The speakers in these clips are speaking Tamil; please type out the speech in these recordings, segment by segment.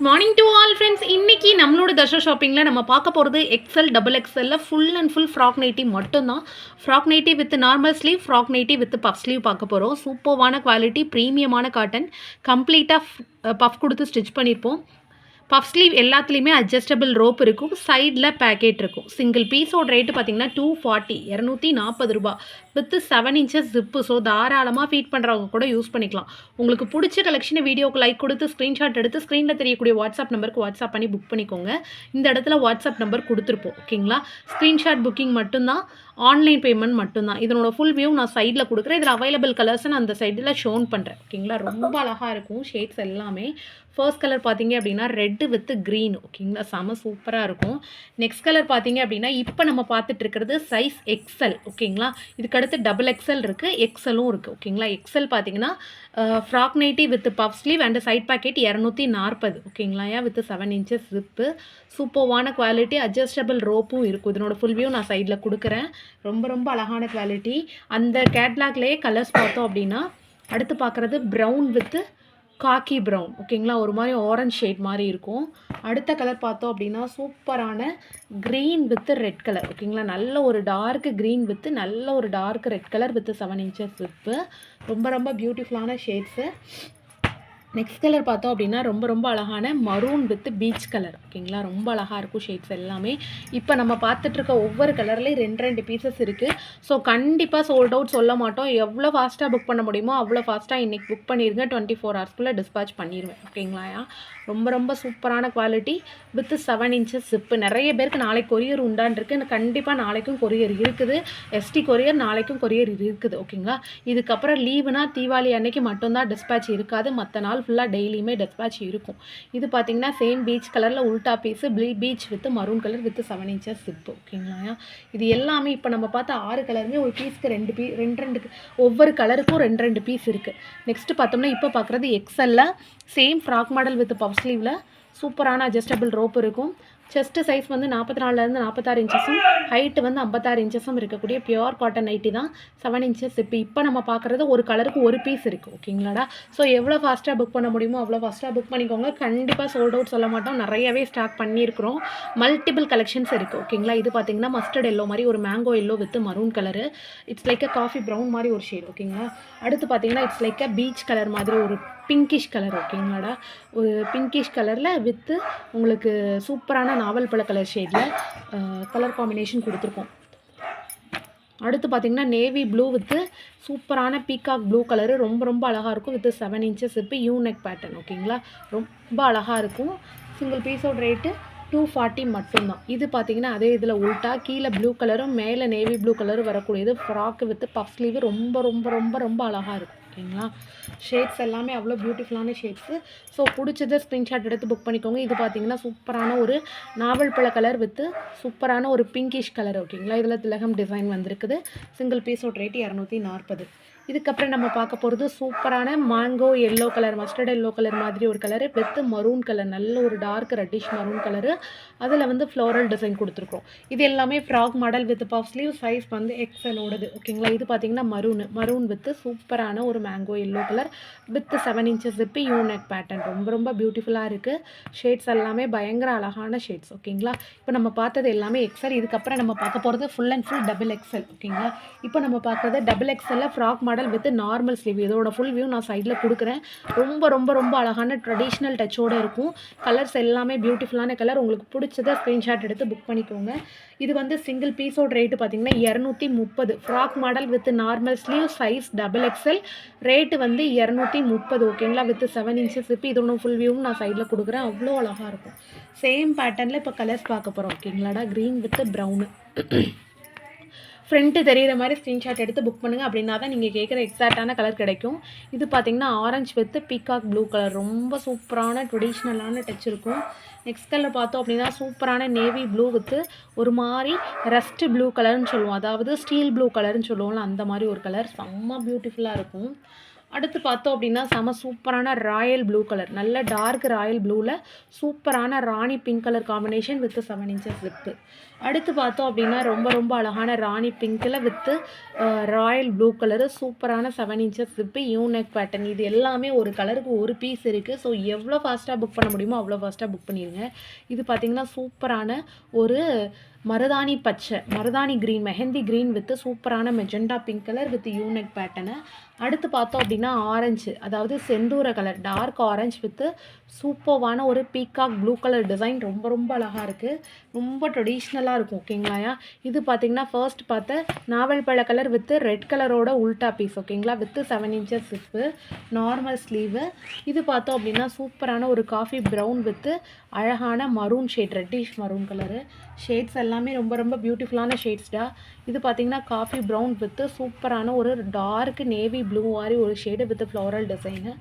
மார்னிங் டு ஆல் ஃப்ரெண்ட்ஸ் இன்னைக்கு நம்மளோட தர்ஷா ஷாப்பிங்கில் நம்ம பார்க்க போகிறது XL double எக்ஸல்ல full and full frock nighty மட்டும்தான். Frock nighty with normal sleeve frock nighty with puff sleeve பார்க்க போகிறோம் சூப்பர்வான குவாலிட்டி ப்ரீமியமான காட்டன் கம்ப்ளீட்டாக பஃப் கொடுத்து ஸ்டிச் பண்ணியிருப்போம் பஃப் ஸ்லீவ் எல்லாத்துலேயுமே அட்ஜஸ்டபிள் ரோப் இருக்கும். சைடில் பேக்கெட் இருக்கும். சிங்கிள் பீஸோட ரேட்டு பார்த்தீங்கன்னா டூ ஃபார்ட்டி இரநூத்தி நாற்பது ரூபா. With seven inches zip so தாராளமாக ஃபீட் பண்ணுறவங்க கூட யூஸ் பண்ணிக்கலாம். உங்களுக்கு பிடிச்ச கலெக்ஷனை வீடியோக்கு லைக் கொடுத்து ஸ்க்ரீன்ஷாட் எடுத்து ஸ்க்ரீனில் தெரியக்கூடிய வாட்ஸ்அப் நம்பருக்கு வாட்ஸ்அப் பண்ணி புக் பண்ணிக்கோங்க. இந்த இடத்துல வாட்ஸ்அப் நம்பர் கொடுத்துருப்போம் ஓகேங்களா ஸ்க்ரீன்ஷாட் புக்கிங் மட்டும்தான். ஆன்லைன் பேமெண்ட் மட்டும்தான். இதனோட ஃபுல் வியூ நான் சைடில் கொடுக்குறேன். இதில் அவைலபிள் கலர்ஸ் நான் அந்த சைடில் ஷோன் பண்ணுறேன் ஓகேங்களா ரொம்ப அழகாக இருக்கும் ஷேட்ஸ் எல்லாமே. ஃபர்ஸ்ட் கலர் பார்த்தீங்க அப்படின்னா ரெட்டு வித் க்ரீன் ஓகேங்களா செம சூப்பராக இருக்கும். நெக்ஸ்ட் கலர் பார்த்தீங்க அப்படின்னா இப்போ நம்ம பார்த்துட்டு இருக்கிறது சைஸ் எக்ஸல் ஓகேங்களா இதுக்கடுத்து டபுள் எக்ஸல் இருக்குது எக்ஸலும் இருக்குது ஓகேங்களா எக்ஸல் பார்த்தீங்கன்னா frock nighty with puff sleeve and side pocket இரநூத்தி நாற்பது. ஓகேங்களா வித் செவன் இன்ச்சஸ் ஜிப்பு சூப்பர்வான குவாலிட்டி அட்ஜஸ்டபிள் ரோப்பும் இருக்கும். இதனோட ஃபுல் வியூ நான் சைடில் கொடுக்குறேன். ரொம்ப ரொம்ப அழகான குவாலிட்டி அந்த கேட்லாக்லேயே கலர்ஸ் பார்த்தோம் அப்படின்னா அடுத்து பார்க்குறது ப்ரௌன் வித்து காக்கி ப்ரௌன் ஓகேங்களா ஒரு மாதிரி ஆரஞ்ச் ஷேட் மாதிரி இருக்கும். அடுத்த கலர் பார்த்தோம் அப்படின்னா சூப்பரான க்ரீன் வித் ரெட் கலர் ஓகேங்களா நல்ல ஒரு டார்க் க்ரீன் வித் நல்ல ஒரு dark red colour with seven inches with ரொம்ப ரொம்ப பியூட்டிஃபுல்லான ஷேட்ஸு நெக்ஸ்ட் கலர் பார்த்தோம் அப்படின்னா ரொம்ப ரொம்ப அழகான மரூன் வித் பீச் கலர் ஓகேங்களா ரொம்ப அழகாக இருக்கும் ஷேட்ஸ் எல்லாமே. இப்போ நம்ம பார்த்துட்ருக்க ஒவ்வொரு கலர்லேயும் ரெண்டு ரெண்டு பீசஸ் இருக்குது ஸோ கண்டிப்பாக சோல்ட் அவுட் சொல்ல மாட்டோம். எவ்வளோ ஃபாஸ்ட்டாக புக் பண்ண முடியுமோ அவ்வளோ ஃபாஸ்ட்டாக இன்றைக்கி புக் பண்ணிடுங்க டுவெண்ட்டி ஃபோர் ஹவர்ஸ்க்குள்ளே டிஸ்பேச் பண்ணிடுவேன் ஓகேங்களா ரொம்ப ரொம்ப சூப்பரான quality with seven inches zip நிறைய பேருக்கு நாளைக்கு கொரியர் உண்டான் இருக்குது கண்டிப்பாக நாளைக்கும் கொரியர் இருக்குது. எஸ்டி கொரியர் நாளைக்கும் கொரியர் இருக்குது. ஓகேங்களா இதுக்கப்புறம் லீவுனா தீபாவளி அன்னைக்கு மட்டும்தான் டிஸ்பேச் இருக்காது. மற்ற நாள் ஃபுல்லாக டெய்லியுமே டிஸ்பேச் இருக்கும். இது பார்த்தீங்கன்னா சேம் பீச் கலரில் உல்டா piece plea peach with maroon colour with seven inches zip ஓகேங்களா இது எல்லாமே இப்போ நம்ம பார்த்த ஆறு கலருமே ஒரு பீஸ்க்கு ரெண்டு பீ ரெண்டு ரெண்டு ஒவ்வொரு கலருக்கும் ரெண்டு ரெண்டு பீஸ் இருக்குது நெக்ஸ்ட்டு பார்த்தோம்னா இப்போ பார்க்குறது எக்ஸலில் same frock model with puff ஸ்லீவில் சூப்பரான அட்ஜஸ்டபிள் ரோப் இருக்கும். செஸ்ட்டு சைஸ் வந்து நாற்பத்தி நாலுலேருந்து நாற்பத்தாறு இன்ச்சஸும் ஹைட்டு வந்து ஐம்பத்தாறு இன்ச்சஸும் இருக்கக்கூடிய பியூர் காட்டன் நைட்டி தான். செவன் இன்ச்சஸ் இப்போ இப்போ நம்ம பார்க்குறது ஒரு கலருக்கு ஒரு பீஸ் இருக்குது ஓகேங்களாடா ஸோ எவ்வளோ ஃபாஸ்ட்டாக புக் பண்ண முடியுமோ அவ்வளோ ஃபாஸ்ட்டாக புக் பண்ணிக்கோங்க. கண்டிப்பாக சோல்ட் அவுட் சொல்ல மாட்டோம். நிறையவே ஸ்டாக் பண்ணியிருக்கிறோம். மல்டிபிள் கலெக்ஷன்ஸ் இருக்குது ஓகேங்களா இது பார்த்தீங்கன்னா மஸ்டர்ட் எல்லோ மாதிரி ஒரு mango yellow with maroon colour it's like a coffee brown மாதிரி ஒரு ஷேட் ஓகேங்களா அடுத்து பார்த்தீங்கன்னா it's like a peach colour மாதிரி ஒரு பிங்கிஷ் கலர் ஓகேங்களாடா ஒரு பிங்கிஷ் கலரில் வித்து உங்களுக்கு சூப்பரான நாவல் பழ கலர் ஷேடில் கலர் காம்பினேஷன் கொடுத்துருக்கோம். அடுத்து பார்த்திங்கன்னா நேவி ப்ளூ வித்து சூப்பரான பீகாக் ப்ளூ கலரு ரொம்ப ரொம்ப அழகாக இருக்கும். வித்து செவன் இன்ச்சஸ் இப்போ யூனெக் பேட்டர்ன் ஓகேங்களா ரொம்ப அழகாக இருக்கும். சிங்கிள் பீஸோட ரேட்டு டூ ஃபார்ட்டி மட்டும்தான். இது பார்த்தீங்கன்னா அதே இதில் உல்ட்டா கீழே ப்ளூ கலரும் மேலே நேவி ப்ளூ கலரும் வரக்கூடியது. ஃப்ராக்கு வித்து பஃப் ஸ்லீவு ரொம்ப ரொம்ப ரொம்ப ரொம்ப அழகாக இருக்கும். ஓகேங்களா? ஷேட்ஸ் எல்லாமே அவ்வளோ பியூட்டிஃபுல்லான ஷேட்ஸு ஸோ பிடிச்சதை ஸ்க்ரீன்ஷாட் எடுத்து புக் பண்ணிக்கோங்க. இது பார்த்தீங்கன்னா சூப்பரான ஒரு நாவல் பழ கலர் வித்து சூப்பரான ஒரு பிங்கிஷ் கலர் ஓகேங்களா? இதில் திலகம் டிசைன் வந்திருக்குது. சிங்கிள் பீஸோட ரேட் இரநூத்தி நாற்பது. இதுக்கப்புறம் நம்ம பார்க்க போகிறது சூப்பரான mango yellow colour mustard yellow colour மாதிரி ஒரு கலரு வித் மரூன் கலர் நல்ல ஒரு டார்க் ரெட்டிஷ் மரூன் கலரு அதில் வந்து ஃப்ளோரல் டிசைன் கொடுத்துருக்கோம். இது எல்லாமே frock model with puff sleeve size வந்து எக்ஸலோடது ஓகேங்களா இது பார்த்தீங்கன்னா மரூன் மரூன் வித் சூப்பரான ஒரு mango yellow colour with seven inches விப்பி unique pattern ரொம்ப ரொம்ப பியூட்டிஃபுல்லாக இருக்குது ஷேட்ஸ் எல்லாமே பயங்கர அழகான ஷேட்ஸ் ஓகேங்களா இப்போ நம்ம பார்த்தது எல்லாமே எக்ஸல் இதுக்கப்புறம் நம்ம பார்க்க போகிறது full and full double XL ஓகேங்களா இப்போ நம்ம பார்க்குறது double எக்ஸலில் frock model with normal sleeve இதோட ஃபுல் வியூ நான் சைடில் கொடுக்குறேன். ரொம்ப ரொம்ப ரொம்ப அழகான ட்ரெடிஷ்னல் டச்சோடு இருக்கும். கலர்ஸ் எல்லாமே பியூட்டிஃபுல்லான கலர் உங்களுக்கு பிடிச்சதை ஸ்க்ரீன்ஷாட் எடுத்து புக் பண்ணிக்கோங்க. இது வந்து சிங்கிள் பீஸோட ரேட்டு பார்த்தீங்கன்னா இரநூத்தி முப்பது. Frock model with normal sleeve size double XL rate வந்து இரநூத்தி முப்பது ஓகேங்களா வித் செவன் இன்ச்சஸ் இப்போ இதோட ஃபுல் வியூவும் நான் சைடில் கொடுக்குறேன். அவ்வளோ அழகாக இருக்கும். சேம் பேட்டர்னில் இப்போ கலர்ஸ் பார்க்க போகிறோம் ஓகேங்களாடா க்ரீன் வித் ப்ரௌனு ஃப்ரண்ட்டு தெரியிற மாதிரி ஸ்க்ரீன்ஷாட் எடுத்து புக் பண்ணுங்கள் அப்படின்னா தான் நீங்கள் கேட்குற எக்ஸாக்டான கலர் கிடைக்கும். இது பார்த்திங்கன்னா orange with peacock blue colour ரொம்ப சூப்பரான ட்ரெடிஷ்னலான டச் இருக்கும். நெக்ஸ்ட் கலர் பார்த்தோம் அப்படின்னா சூப்பரான நேவி ப்ளூ வித்து ஒரு மாதிரி ரஸ்ட் ப்ளூ கலர்னு சொல்லுவோம். அதாவது ஸ்டீல் ப்ளூ கலர்னு சொல்லுவோம்ல அந்த மாதிரி ஒரு கலர் செம்ம பியூட்டிஃபுல்லாக இருக்கும். அடுத்து பார்த்தோம் அப்படின்னா செம சூப்பரான ராயல் ப்ளூ கலர். நல்ல டார்க் ராயல் ப்ளூவில் சூப்பரான rani pink colour combination with seven inches zip அடுத்து பார்த்தோம் அப்படின்னா ரொம்ப ரொம்ப அழகான ராணி பிங்க்கில் வித்து ராயல் ப்ளூ கலரு சூப்பரான seven inches zip unique pattern இது எல்லாமே ஒரு கலருக்கு ஒரு பீஸ் இருக்குது ஸோ எவ்வளோ ஃபாஸ்ட்டாக புக் பண்ண முடியுமோ அவ்வளோ ஃபாஸ்ட்டாக புக் பண்ணிடுங்க இது பார்த்திங்கன்னா சூப்பரான ஒரு மருதாணி பச்சை மருதாணி க்ரீன் மெஹந்தி க்ரீன் வித் சூப்பரான magenta pink colour with unique pattern அடுத்து பார்த்தோம் அப்படின்னா ஆரஞ்சு அதாவது செந்தூர கலர் டார்க் ஆரஞ்சு வித்து சூப்பர்வான ஒரு பீகாக் ப்ளூ கலர் டிசைன் ரொம்ப ரொம்ப அழகாக இருக்குது ரொம்ப ட்ரெடிஷ்னலாக இருக்கும் ஓகேங்களாயா இது பார்த்தீங்கன்னா ஃபர்ஸ்ட் பார்த்த நாவல் பழ கலர் வித் ரெட் கலரோட உல்டா பீஸ் ஓகேங்களா with seven inches zip normal sleeve இது பார்த்தோம் அப்படின்னா சூப்பரான ஒரு காஃபி ப்ரௌன் வித்து அழகான maroon shade reddish maroon colour shades எல்லாம் ரொம்ப ரொம்ப பியூட்டிஃபுல்லான ஷேட்ஸ்டா இது பார்த்தீங்கன்னா காஃபி ப்ரௌன் வித் சூப்பரான ஒரு டார்க் நேவி ப்ளூ மாதிரி ஒரு ஷேடு வித் ஃப்ளோரல் டிசைனு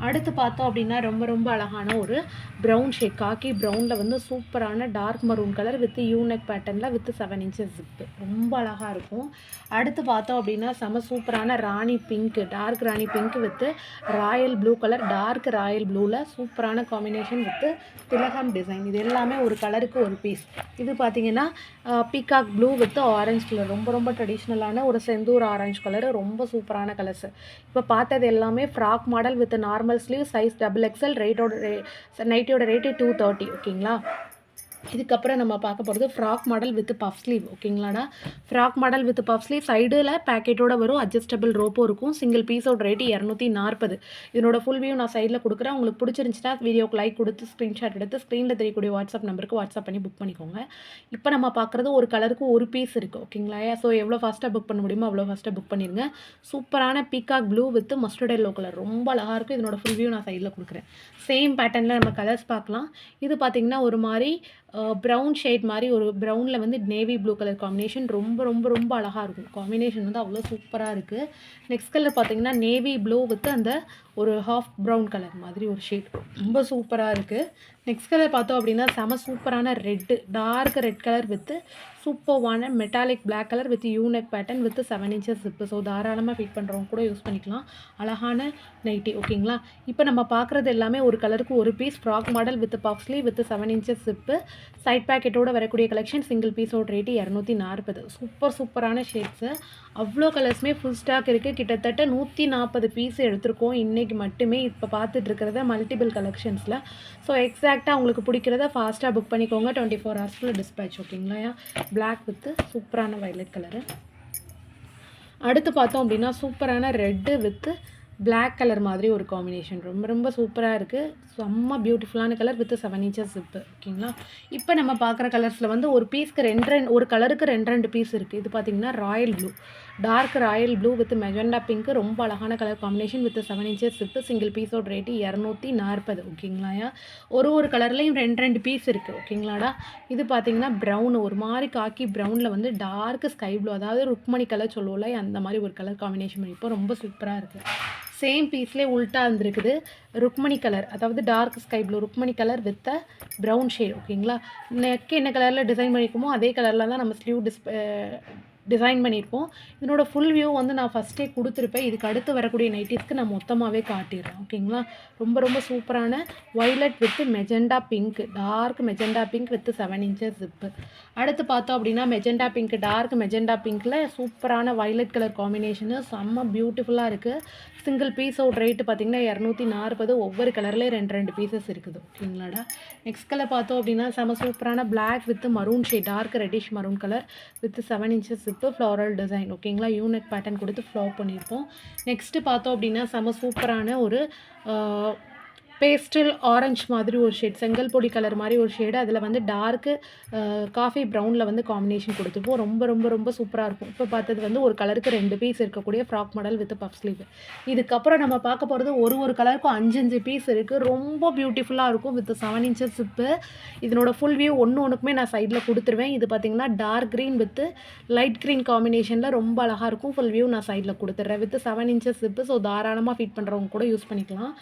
அடுத்து பார்த்தோம் அப்படின்னா ரொம்ப ரொம்ப அழகான ஒரு ப்ரௌன் ஷேட் காக்கி ப்ரௌனில் வந்து சூப்பரான dark maroon colour with unique பேட்டர்னில் வித் செவன் இன்ச்சஸ் ஜிப்பு ரொம்ப அழகாக இருக்கும். அடுத்து பார்த்தோம் அப்படின்னா செம சூப்பரான rani pink dark rani pink with royal blue colour dark royal ப்ளூவில் சூப்பரான காம்பினேஷன் வித்து திலகம் டிசைன் இது எல்லாமே ஒரு கலருக்கு ஒரு பீஸ் இது பார்த்தீங்கன்னா peacock blue with orange colour ரொம்ப ரொம்ப ட்ரெடிஷ்னலான ஒரு செந்தூர் ஆரஞ்சு கலர் ரொம்ப சூப்பரான கலர்ஸ் இப்போ பார்த்தது எல்லாமே frock model with normal sleeve size double XL ரேட்டோட ரே நைட்டியோட ரேட்டு டூ தேர்ட்டி ஓகேங்களா இதுக்கப்புறம் நம்ம பார்க்க போகிறது frock model with puff sleeve ஓகேங்களாடா? Frock model with puff sleeve சைடில் பேக்கெட்டோட வரும் அட்ஜஸ்டபிள் ரோப்பும் இருக்கும். சிங்கிள் பீஸோட ரேட்டு இரநூத்தி நாற்பது. இதனோட ஃபுல் வியூ நான் சைடில் கொடுக்குறேன். உங்களுக்கு பிடிச்சிருந்துச்சுன்னா வீடியோக்கு லைக் கொடுத்து ஸ்க்ரீன்ஷாட் எடுத்து ஸ்க்ரீனில் தெரியக்கூடிய வாட்ஸ்அப் நம்பருக்கு வாட்ஸ்அப் பண்ணி புக் பண்ணிக்கோங்க. இப்போ நம்ம பார்க்குறது ஒரு கலருக்கு ஒரு பீஸ் இருக்குது ஓகேங்களா? ஸோ எவ்வளோ ஃபாஸ்ட்டாக புக் பண்ண முடியுமோ அவ்வளோ ஃபாஸ்ட்டாக புக் பண்ணிடுங்க சூப்பரான peacock blue with mustard yellow colour ரொம்ப அழகாக இருக்கும். இதனோட ஃபுல் வியூ நான் சைடில் கொடுக்குறேன். சேம் பேட்டர்னில் நம்ம கலர்ஸ் பார்க்கலாம். இது பார்த்திங்கன்னா ஒரு மாதிரி ப்ரௌன் ஷேட் மாதிரி ஒரு ப்ரௌனில் வந்து நேவி ப்ளூ கலர் காம்பினேஷன் ரொம்ப ரொம்ப ரொம்ப அழகாக இருக்கும். காம்பினேஷன் வந்து அவ்வளோ சூப்பராக இருக்குது நெக்ஸ்ட் கலர் பார்த்தீங்கன்னா நேவி ப்ளூ வித் அந்த ஒரு ஹாஃப் ப்ரௌன் கலர் மாதிரி ஒரு ஷேட் ரொம்ப சூப்பராக இருக்குது நெக்ஸ்ட் கலர் பார்த்தோம் அப்படின்னா செம சூப்பரான red dark red colour with சூப்பர்வான metallic black colour with unique pattern with seven inches zip so தாராளமாக ஃபிட் பண்ணுறவங்க கூட யூஸ் பண்ணிக்கலாம். அழகான நைட்டி ஓகேங்களா இப்போ நம்ம பார்க்குறது எல்லாமே ஒரு கலருக்கு ஒரு piece frock model with பாக்ஸ்லி with seven inches zip side பேக்கெட்டோட வரக்கூடிய கலெக்ஷன் சிங்கிள் பீஸோட ரேட்டு இரநூத்தி நாற்பது. சூப்பர் சூப்பரான ஷேட்ஸு அவ்வளோ கலர்ஸுமே ஃபுல் ஸ்டாக் இருக்குது கிட்டத்தட்ட நூற்றி நாற்பது பீஸ் எடுத்திருக்கோம். இன்றைக்கி மட்டுமே இப்போ பார்த்துட்டு இருக்கிறத மல்டிபிள் கலெக்ஷன்ஸில் ஸோ எக்ஸாக்டாக உங்களுக்கு பிடிக்கிறத ஃபாஸ்ட்டாக புக் பண்ணிக்கோங்க. டுவெண்ட்டி ஃபோர் ஹவர்ஸில் டிஸ்பேச் ஓகேங்களா பிளாக் வித்து சூப்பரான வயலட் கலரு அடுத்து பார்த்தோம் அப்படின்னா சூப்பரான ரெட்டு வித்து பிளாக் கலர் மாதிரி ஒரு காம்பினேஷன் ரொம்ப ரொம்ப சூப்பராக இருக்குது செம்ம பியூட்டிஃபுல்லான colour with seven inches zip ஓகேங்களா இப்போ நம்ம பார்க்குற கலர்ஸில் வந்து ஒரு பீஸ்க்கு ரெண்டு ரெண்டு ஒரு கலருக்கு ரெண்டு ரெண்டு பீஸ் இருக்குது இது பார்த்திங்கன்னா royal blue dark royal blue with magenta pink ரொம்ப அழகான colour combination with seven inches zip single பீஸோட ரேட்டு இரநூத்தி நாற்பது. ஓகேங்களாயா ஒரு ஒரு கலர்லேயும் ரெண்டு ரெண்டு பீஸ் இருக்குது ஓகேங்களாடா இது பார்த்திங்கன்னா ப்ரௌன் ஒரு மாதிரி காக்கி ப்ரௌனில் வந்து டார்க் ஸ்கை ப்ளூ அதாவது ருக்மணி கலர் சொல்லுவோம்ல அந்த மாதிரி ஒரு கலர் காம்பினேஷன் பண்ணிப்போம் ரொம்ப சூப்பராக இருக்குது சேம் பீஸ்லேயே உல்ட்டா இருந்திருக்குது. ருக்மணி கலர் அதாவது dark sky blue Rukmani colour with brown shade ஓகேங்களா நெக் என்ன கலரில் டிசைன் பண்ணியிருக்கோமோ அதே கலரில் தான் நம்ம ஸ்லீவ் டிஸ் டிசைன் பண்ணியிருப்போம் இதனோட ஃபுல் வியூ வந்து நான் ஃபஸ்ட்டே கொடுத்துருப்பேன். இதுக்கு அடுத்து வரக்கூடிய நைட்டிஸ்க்கு நான் மொத்தமாகவே காட்டிடுறேன். ஓகேங்களா ரொம்ப ரொம்ப சூப்பரான violet with magenta pink dark magenta pink with seven inches zip அடுத்து பார்த்தோம் அப்படின்னா மெஜெண்டா பிங்க் டார்க் மெஜெண்டா பிங்க்கில் சூப்பரான வைலட் கலர் காம்பினேஷனு செம்ம பியூட்டிஃபுல்லாக இருக்குது சிங்கிள் பீஸோட ரேட்டு பார்த்தீங்கன்னா இரநூத்தி நாற்பது. ஒவ்வொரு கலர்லேயும் ரெண்டு ரெண்டு பீசஸ் இருக்குது. ஓகேங்களாடா நெக்ஸ்ட் கலர் பார்த்தோம் அப்படின்னா செம சூப்பரான black with maroon shade dark reddish maroon colour with seven inches zip floral design ஓகேங்களா யூனிக் பேட்டர்ன் கொடுத்து ஃப்ளோ பண்ணியிருப்போம். நெக்ஸ்ட்டு பார்த்தோம் அப்படின்னா செம சூப்பரான ஒரு பேஸ்டல் ஆரஞ்சு மாதிரி ஒரு ஷேட் செங்கல் பொடி கலர் மாதிரி ஒரு ஷேடு அதில் வந்து டார்க்கு காஃபி ப்ரௌனில் வந்து காம்பினேஷன் கொடுத்துருப்போம் ரொம்ப ரொம்ப ரொம்ப சூப்பராக இருக்கும். இப்போ பார்த்தது வந்து ஒரு கலருக்கு ரெண்டு பீஸ் இருக்கக்கூடிய frock model with puff sleeve இதுக்கப்புறம் நம்ம பார்க்க போகிறது ஒரு ஒரு கலருக்கும் அஞ்சு அஞ்சு பீஸ் இருக்குது ரொம்ப பியூட்டிஃபுல்லாக இருக்கும் வித் செவன் இன்ச்சஸ் சிப்பு இதனோட ஃபுல் வியூ ஒன்று ஒன்றுக்குமே நான் சைடில் கொடுத்துருவேன். இது பார்த்திங்கன்னா dark green with light green காம்பினேஷனில் ரொம்ப அழகாக இருக்கும். ஃபுல் வியூ நான் சைடில் கொடுத்துட்றேன் with seven inches zip so தாராளமாக ஃபிட் பண்ணுறவங்க கூட யூஸ் பண்ணிக்கலாம்.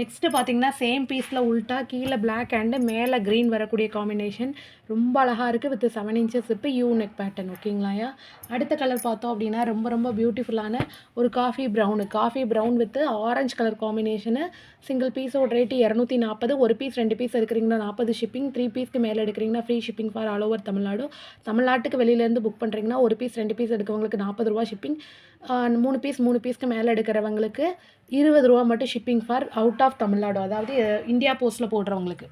நெக்ஸ்ட்டு பார்த்திங்கன்னா பார்த்தீங்கன்னா சேம் பீஸில் உல்ட்டா கீழே பிளாக் அண்டு மேலே க்ரீன் வரக்கூடிய காம்பினேஷன் ரொம்ப அழகாக இருக்குது வித் செவன் இன்ச்சஸ் இப்போ யூ நெக் பேட்டர்ன் ஓகேங்களாயா அடுத்த கலர் பார்த்தோம் அப்படின்னா ரொம்ப ரொம்ப பியூட்டிஃபுல்லான ஒரு coffee brown coffee brown with orange colour combination single பீஸோட ரேட்டு இரநூத்தி நாற்பது ஒரு பீஸ் ரெண்டு பீஸ் எடுக்கிறீங்கன்னா நாற்பது ஷிப்பிங் த்ரீ பீஸ்க்கு மேலே எடுக்கிறீங்கன்னா free shipping for all over Tamil Nadu தமிழ்நாட்டுக்கு வெளியிலேருந்து புக் பண்ணுறீங்கன்னா ஒரு பீஸ் ரெண்டு பீஸ் எடுக்கிறவங்களுக்கு நாற்பது ரூபா ஷிப்பிங் மூணு பீஸ் மூணு பீஸ்க்கு மேலே எடுக்கிறவங்களுக்கு இருபது ரூபா மட்டும் shipping for out of Tamil Nadu. அதாவது இந்தியா போஸ்ட்டில் போடுறவங்களுக்கு.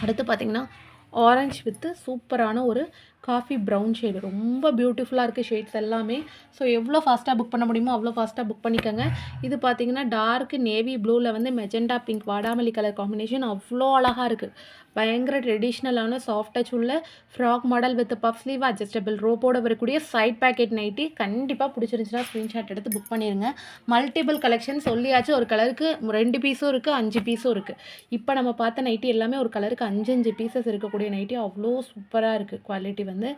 அடுத்து பார்த்தீங்கன்னா ஆரஞ்சு வித்து சூப்பரான ஒரு காஃபி ப்ரௌன் ஷேடு. ரொம்ப பியூட்டிஃபுல்லாக இருக்குது ஷேட்ஸ் எல்லாமே. ஸோ எவ்வளோ ஃபாஸ்ட்டாக புக் பண்ண முடியுமோ அவ்வளோ ஃபாஸ்ட்டாக புக் பண்ணிக்கோங்க. இது பார்த்தீங்கன்னா டார்க் நேவி ப்ளூவில் வந்து மெஜெண்டா பிங்க் வாடாமல்லி கலர் காம்பினேஷன் அவ்வளோ அழகாக இருக்குது பயங்கர ட்ரெடிஷ்னலான சாஃப்ட் டச் உள்ள frock model with puff sleeve adjustable ரோப்போட வரக்கூடிய சைட் பேக்கெட் நைட்டி கண்டிப்பாக பிடிச்சிருந்துச்சுன்னா ஸ்க்ரீன்ஷாட் எடுத்து புக் பண்ணிடுங்க மல்டிபிள் கலெக்ஷன் சொல்லியாச்சு. ஒரு கலருக்கு ரெண்டு பீஸும் இருக்குது அஞ்சு பீஸும் இருக்குது இப்போ நம்ம பார்த்த நைட்டி எல்லாமே ஒரு கலருக்கு அஞ்சு அஞ்சு பீசஸ் இருக்கக்கூடிய நைட்டி அவ்வளோ சூப்பராக இருக்குது குவாலிட்டி வந்து. வந்து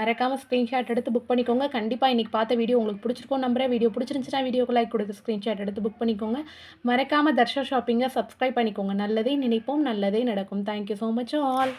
மறக்காமல் ஸ்க்ரீன்ஷாட் எடுத்து புக் பண்ணிக்கோங்க. கண்டிப்பாக இன்றைக்கி பார்த்த வீடியோ உங்களுக்கு பிடிச்சிருக்கோம் நம்புறேன். வீடியோ பிடிச்சிருந்துச்சுன்னா வீடியோக்கு லைக் கொடுத்து ஸ்க்ரீன்ஷாட் எடுத்து புக் பண்ணிக்கோங்க. மறக்காமல் தர்ஷா ஷாப்பிங்கை சப்ஸ்கிரைப் பண்ணிக்கோங்க. நல்லதே நினைப்போம். நல்லதே நடக்கும். Thank you so much all